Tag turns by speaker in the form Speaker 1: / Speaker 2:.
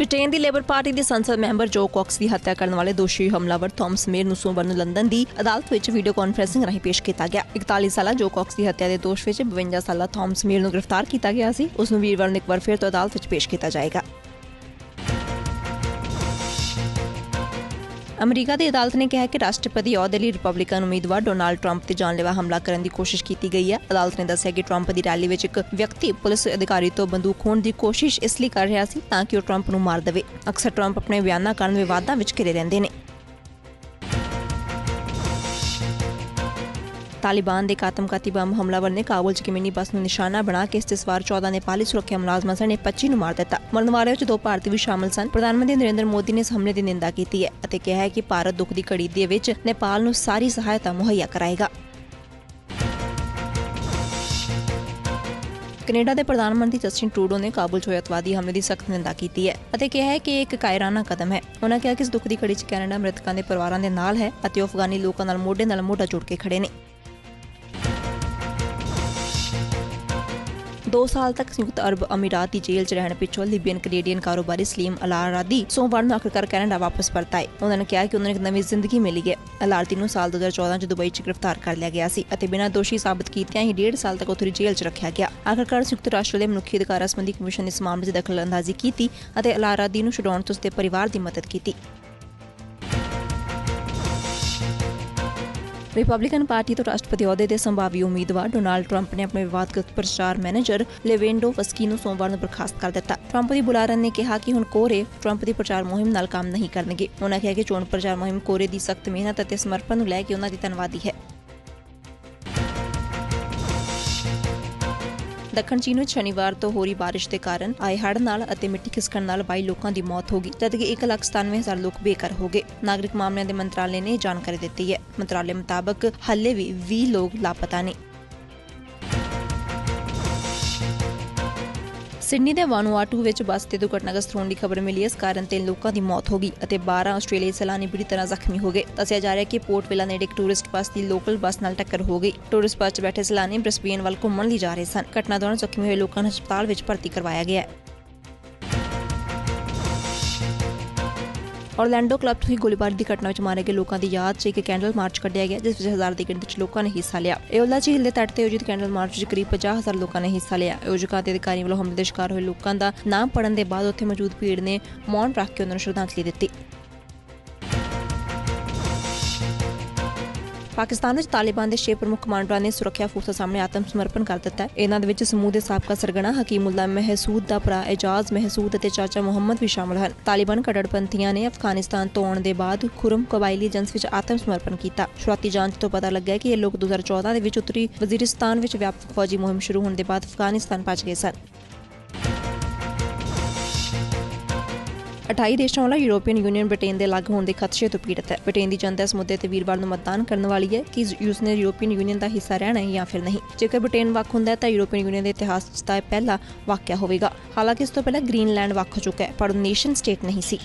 Speaker 1: Britain ਦੀ labour party ਦੇ ਸੰਸਦ member ਜੋ ਕੌਕਸ ਦੀ ਹੱਤਿਆ ਕਰਨ ਵਾਲੇ ਦੋਸ਼ੀ ਹਮਲਾਵਰ ਥਾਮਸ ਮੇਰ ਨੂੰ ਸੋਮਵਾਰ ਨੂੰ ਲੰਡਨ ਦੀ ਅਦਾਲਤ ਵਿੱਚ ਵੀਡੀਓ ਕਾਨਫਰੈਂਸਿੰਗ ਰਾਹੀਂ ਪੇਸ਼ ਕੀਤਾ ਗਿਆ। 41 ਸਾਲਾ ਜੋ ਕੌਕਸ ਦੀ ਹੱਤਿਆ ਦੇ ਦੋਸ਼ ਵਿੱਚ 52 ਸਾਲਾ ਥਾਮਸ ਮੇਰ ਨੂੰ ਗ੍ਰਿਫਤਾਰ ਕੀਤਾ ਗਿਆ ਸੀ, ਉਸ ਨੂੰ ਵੀਰਵਾਰ ਨੂੰ ਇੱਕ ਵਾਰ ਫਿਰ ਤੋਂ ਅਦਾਲਤ ਵਿੱਚ ਪੇਸ਼ ਕੀਤਾ ਜਾਏਗਾ। ਅਮਰੀਕਾ ਦੀ ਅਦਾਲਤ ਨੇ ਕਿਹਾ ਕਿ ਰਾਸ਼ਟਰਪਤੀ ਅਹੁਦੇ ਲਈ ਰਿਪਬਲਿਕਨ ਉਮੀਦਵਾਰ ਡੋਨਾਲਡ ਟਰੰਪ ਤੇ ਜਾਨਲੇਵਾ ਹਮਲਾ ਕਰਨ ਦੀ ਕੋਸ਼ਿਸ਼ ਕੀਤੀ ਗਈ ਹੈ। ਅਦਾਲਤ ਨੇ ਦੱਸਿਆ ਕਿ ਟਰੰਪ ਦੀ ਰੈਲੀ ਵਿੱਚ ਇੱਕ ਵਿਅਕਤੀ ਪੁਲਿਸ ਅਧਿਕਾਰੀ ਤੋਂ ਬੰਦੂਕ ਖੋਹਣ ਦੀ ਕੋਸ਼ਿਸ਼ ਇਸ ਲਈ ਕਰ ਰਿਹਾ ਸੀ ਤਾਂ ਕਿ ਉਹ ਟਰੰਪ ਨੂੰ ਮਾਰ ਦੇਵੇ। ਅਕਸਰ ਟਰੰਪ ਆਪਣੇ ਬਿਆਨਾਂ ਕਾਰਨ ਵਿਵਾਦਾਂ ਵਿੱਚ ਘਿਰੇ ਰਹਿੰਦੇ ਨੇ। ਤਾਲਿਬਾਨ ਦੇ ਆਤਮਘਾਤੀ ਬੰਬ ਹਮਲਾਵਰ ਨੇ ਕਾਬੁਲ 'ਚ ਕਿਮਿਨੀ ਬੱਸ ਨੂੰ ਨਿਸ਼ਾਨਾ ਬਣਾ ਕੇ ਇਸ ਤੇ ਸਵਾਰ 14 ਨੇਪਾਲੀ ਸੁਰੱਖਿਆ ਮੁਲਾਜ਼ਮਾਂ ਸਣੇ 25 ਨੂੰ ਮਾਰ ਦਿੱਤਾ ਮਰਨ ਵਾਲਿਆਂ 'ਚ ਦੋ ਭਾਰਤੀ ਵੀ ਸ਼ਾਮਲ ਸਨ ਪ੍ਰਧਾਨ ਮੰਤਰੀ ਨਰਿੰਦਰ ਮੋਦੀ ਨੇ ਇਸ ਹਮਲੇ ਦੀ ਨਿੰਦਾ ਕੀਤੀ ਹੈ ਅਤੇ ਕਿਹਾ ਹੈ ਕਿ ਭਾਰਤ ਦੁੱਖ ਦੀ ਘੜੀ ਦੇ ਵਿੱਚ ਨੇਪਾਲ ਨੂੰ ਸਾਰੀ ਸਹਾਇਤਾ ਮੁਹੱਈਆ ਕਰਾਏਗਾ ਕੈਨੇਡਾ ਦੇ ਪ੍ਰਧਾਨ ਮੰਤਰੀ ਜਸਟਿਨ ਟਰੂਡੋ ਨੇ ਕਾਬੁਲ 'ਚ ਹੋਏ ਅਤਵਾਦੀ ਹਮਲੇ ਦੀ ਸਖਤ ਨਿੰਦਾ ਕੀਤੀ ਹੈ ਅਤੇ ਕਿਹਾ ਹੈ ਕਿ ਇਹ ਇੱਕ ਕਾਇਰਾਨਾ ਕਦਮ ਹੈ ਉਹਨਾਂ ਕਿਹਾ ਕਿ ਇਸ ਦੁੱਖ ਦੀ ਘੜੀ 'ਚ ਕੈਨੇਡਾ ਮ੍ਰਿਤਕਾਂ ਦੇ ਪਰਿਵਾਰਾਂ ਦੇ ਨਾਲ ਹੈ ਅਤੇ ਉਹ ਅਫਗਾਨੀ ਲੋਕਾਂ ਨਾਲ ਮੋਢੇ ਨਾਲ ਮੋਢਾ ਜੋੜ ਕੇ ਖੜੇ ਨੇ 2 ਸਾਲ ਤੱਕ ਸੰਯੁਕਤ ਅਰਬ ਅਮੀਰਾਤ ਦੀ ਜੇਲ੍ਹ 'ਚ ਰਹਿਣ ਪਿੱਛੋਂ ਲਿਬੀਅਨ ਕੈਨੇਡੀਅਨ ਕਾਰੋਬਾਰੀ ਸਲੀਮ ਅਲਾਰਾਦੀ ਸੋਮਵਾਰ ਨੂੰ ਆਖਰਕਾਰ ਕੈਨੇਡਾ ਵਾਪਸ ਪਰਤ ਆਏ ਉਹਨਾਂ ਨੇ ਕਿਹਾ ਕਿ ਉਹਨਾਂ ਨੂੰ ਇੱਕ ਨਵੀਂ ਜ਼ਿੰਦਗੀ ਮਿਲੀ ਹੈ। ਅਲਾਰਦੀ ਨੂੰ ਸਾਲ 2014 'ਚ ਦੁਬਈ 'ਚ ਗ੍ਰਿਫਤਾਰ ਕਰ ਲਿਆ ਗਿਆ ਸੀ ਅਤੇ ਬਿਨਾਂ ਦੋਸ਼ੀ ਸਾਬਤ ਕੀਤਿਆਂ ਹੀ 1.5 ਸਾਲ ਤੱਕ ਉੱਥੇ ਜੇਲ੍ਹ 'ਚ ਰੱਖਿਆ ਗਿਆ। ਆਖਰਕਾਰ ਸੰਯੁਕਤ ਰਾਸ਼ਟਰ ਦੇ ਮਨੁੱਖੀ ਅਧਿਕਾਰਾਂ ਸੰਬੰਧੀ ਕਮਿਸ਼ਨ ਇਸ ਮਾਮਲੇ 'ਚ ਦਖਲਅੰਦਾਜ਼ੀ ਕੀਤੀ ਅਤੇ ਅਲਾਰਾਦੀ ਨੂੰ ਛੁਡਾਉਣ ਤੋਂ ਉਸਦੇ ਪਰਿਵਾਰ ਦੀ ਮਦਦ ਕੀਤੀ। ਰਿਪਬਲਿਕਨ ਪਾਰਟੀ ਤੋਂ ਰਾਸ਼ਟਰਪਤੀ ਅਹੁਦੇ ਦੇ ਸੰਭਾਵੀ ਉਮੀਦਵਾਰ ਡੋਨਾਲਡ ਟਰੰਪ ਨੇ ਆਪਣੇ ਵਿਵਾਦਗਤ ਪ੍ਰਚਾਰ ਮੈਨੇਜਰ ਲੈਵੈਂਡੋ ਵਸਕੀ ਨੂੰ ਸੋਮਵਾਰ ਨੂੰ ਬਰਖਾਸਤ ਕਰ ਦਿੱਤਾ। ਟਰੰਪ ਦੀ ਬੁਲਾਰਨ ਨੇ ਕਿਹਾ ਕਿ ਹੁਣ ਕੋਰੇ ਟਰੰਪ ਦੀ ਪ੍ਰਚਾਰ ਮੁਹਿੰਮ ਨਾਲ ਕੰਮ ਨਹੀਂ ਕਰਨਗੇ। ਉਹਨਾਂ ਕਿਹਾ ਕਿ ਚੋਣ ਪ੍ਰਚਾਰ ਮੁਹਿੰਮ ਕੋਰੇ ਦੀ ਸਖਤ ਮਿਹਨਤ ਅਤੇ ਸਮਰਪਣ ਨੂੰ ਲੈ ਕੇ ਉਹਨਾਂ ਦੀ ਧੰਨਵਾਦੀ ਹੈ। ਦੱਖਣ ਚੀਨ ਵਿੱਚ ਸ਼ਨੀਵਾਰ ਤੋਂ ਹੋ ਰਹੀ ਬਾਰਿਸ਼ ਦੇ ਕਾਰਨ ਆਏ ਹੜ੍ਹ ਨਾਲ ਅਤੇ ਮਿੱਟੀ ਖਿਸਕਣ ਨਾਲ 22 ਲੋਕਾਂ ਦੀ ਮੌਤ ਹੋ ਗਈ ਜਦਕਿ 1,97,000 ਲੋਕ ਬੇਘਰ ਹੋ ਗਏ। ਨਾਗਰਿਕ ਮਾਮਲਿਆਂ ਦੇ ਮੰਤਰਾਲੇ ਨੇ ਜਾਣਕਾਰੀ ਦਿੱਤੀ ਹੈ। ਮੰਤਰਾਲੇ ਮੁਤਾਬਕ ਹਾਲੇ ਵੀ 20 ਲੋਕ ਲਾਪਤਾ ਨੇ। ਸਿਡਨੀ ਦੇ ਵਾਨੂਆਟੂ ਵਿੱਚ ਬੱਸ ਤੇ ਦੁਰਘਟਨਾਗ੍ਰਸਤ ਹੋਣ ਦੀ ਖਬਰ ਮਿਲੀ। ਇਸ ਕਾਰਨ ਤਿੰਨ ਲੋਕਾਂ ਦੀ ਮੌਤ ਹੋ ਗਈ ਅਤੇ 12 ਆਸਟ੍ਰੇਲੀਆਈ ਸੈਲਾਨੀ ਬੁਰੀ ਤਰ੍ਹਾਂ ਜ਼ਖਮੀ ਹੋ ਗਏ। ਦੱਸਿਆ ਜਾ ਰਿਹਾ ਕਿ ਪੋਰਟ ਵਿਲਾ ਨੇੜੇ ਇੱਕ ਟੂਰਿਸਟ ਬੱਸ ਦੀ ਲੋਕਲ ਬੱਸ ਨਾਲ ਟੱਕਰ ਹੋ ਗਈ। ਟੂਰਿਸਟ ਬੱਸ 'ਚ ਬੈਠੇ ਸੈਲਾਨੀ ਬ੍ਰਿਸਬੇਨ ਵੱਲ ਘੁੰਮਣ ਲਈ ਜਾ ਰਹੇ ਸਨ। ਘਟਨਾ ਦੌਰਾਨ ਜ਼ਖਮੀ ਹੋਏ ਲੋਕਾਂ ਨੂੰ ਹਸਪਤਾਲ ਵਿੱਚ ਭਰਤੀ ਕਰਵਾਇਆ ਗਿਆ ਹੈ। ਔਰਲੈਂਡੋ ਕਲੱਬ ਤੋਂ ਹੀ ਗੋਲੀਬਾਰੀ ਦੀ ਘਟਨਾ ਵਿੱਚ ਮਾਰੇ ਗਏ ਲੋਕਾਂ ਦੀ ਯਾਦ 'ਚ ਇੱਕ ਕੈਂਡਲ ਮਾਰਚ ਕੱਢਿਆ ਗਿਆ, ਜਿਸ ਵਿੱਚ ਹਜ਼ਾਰ ਦੀ ਗਿਣਤੀ 'ਚ ਲੋਕਾਂ ਨੇ ਹਿੱਸਾ ਲਿਆ। ਏਓਲਾ ਝੀਲ ਦੇ ਤੱਟ ਤੇ ਆਯੋਜਿਤ ਕੈਂਡਲ ਮਾਰਚ 'ਚ ਕਰੀਬ 50000 ਲੋਕਾਂ ਨੇ ਹਿੱਸਾ ਲਿਆ। ਆਯੋਜਕਾਂ ਤੇ ਅਧਿਕਾਰੀਆਂ ਵੱਲੋਂ ਹਮਲੇ ਦੇ ਸ਼ਿਕਾਰ ਹੋਏ ਲੋਕਾਂ ਦਾ ਨਾਮ ਪੜਨ ਦੇ ਬਾਅਦ ਉੱਥੇ ਮੌਜੂਦ ਭੀੜ ਨੇ ਮੌਨ ਰੱਖ ਕੇ ਉਹਨਾਂ ਨੂੰ ਸ਼ਰਧਾਂਜਲੀ ਦਿੱਤੀ। ਪਾਕਿਸਤਾਨ ਵਿੱਚ ਤਾਲਿਬਾਨ ਦੇ ਛੇ ਪ੍ਰਮੁੱਖ ਕਮਾਂਡਰਾਂ ਨੇ ਸੁਰੱਖਿਆ ਫੋਰਸਾਂ ਸਾਹਮਣੇ ਆਤਮ ਸਮਰਪਣ ਕਰ ਦਿੱਤਾ ਹੈ। ਇਹਨਾਂ ਦੇ ਵਿੱਚ ਸਮੂਹ ਦੇ ਸਾਬਕਾ ਸਰਗਣਾ ਹਕੀਮੁੱਲਾ ਮਹਿਸੂਦ ਦਾ ਭਰਾ ਇਜਾਜ਼, ਮਹਿਸੂਦ ਅਤੇ ਚਾਚਾ ਮੁਹੰਮਦ ਵੀ ਸ਼ਾਮਲ ਹਨ। ਤਾਲਿਬਾਨ ਕੱਟੜਪੰਥੀਆਂ ਨੇ ਅਫਗਾਨਿਸਤਾਨ ਤੋਂ ਆਉਣ ਦੇ ਬਾਅਦ ਖੁਰਮ ਕਬਾਇਲੀ ਏਜੰਸ ਵਿੱਚ ਆਤਮ ਸਮਰਪਣ ਕੀਤਾ। ਸ਼ੁਰੂਆਤੀ ਜਾਂਚ ਤੋਂ ਪਤਾ ਲੱਗਾ ਕਿ ਇਹ ਲੋਕ 2014 ਦੇ ਵਿੱਚ ਉੱਤਰੀ ਵਜ਼ੀਰਿਸਤਾਨ ਵਿੱਚ ਵਿਆਪਕ ਫੌਜੀ ਮੁਹਿੰਮ ਸ਼ੁਰੂ ਹੋਣ ਦੇ ਬਾਅਦ ਅਫਗਾਨਿਸਤਾਨ ਪਹੁੰਚ ਗਏ ਸਨ। 28 ਦੇਸ਼ਾਂ ਵਾਲਾ ਯੂਰੋਪੀਅਨ ਯੂਨੀਅਨ ਬ੍ਰਿਟੇਨ ਦੇ ਅਲੱਗ ਹੋਣ ਦੇ ਖਦਸ਼ੇ ਤੋਂ ਪੀੜਤ ਹੈ। ਬ੍ਰਿਟੇਨ ਦੀ ਜਨਤਾ ਇਸ ਮੁੱਦੇ ਤੇ ਵੀਰਵਾਰ ਨੂੰ ਮਤਦਾਨ ਕਰਨ ਵਾਲੀ ਹੈ ਕਿ ਉਸ ਨੇ ਯੂਰੋਪੀਅਨ ਯੂਨੀਅਨ ਦਾ ਹਿੱਸਾ ਰਹਿਣਾ ਹੈ ਜਾਂ ਫਿਰ ਨਹੀਂ। ਜੇਕਰ ਬ੍ਰਿਟੇਨ ਵੱਖ ਹੁੰਦਾ ਹੈ ਤਾਂ ਯੂਰੋਪੀਅਨ ਯੂਨੀਅਨ ਦੇ ਇਤਿਹਾਸ 'ਚ ਤਾਂ ਇਹ ਪਹਿਲਾ ਵਾਕਿਆ ਹੋਵੇਗਾ। ਹਾਲਾਂਕਿ ਇਸ ਤੋਂ ਪਹਿਲਾਂ ਗ੍ਰੀਨਲੈਂਡ ਵੱਖ ਚੁੱਕਾ ਹੈ, ਪਰ ਨੇਸ਼ਨ ਸਟੇਟ ਨਹੀਂ ਸੀ।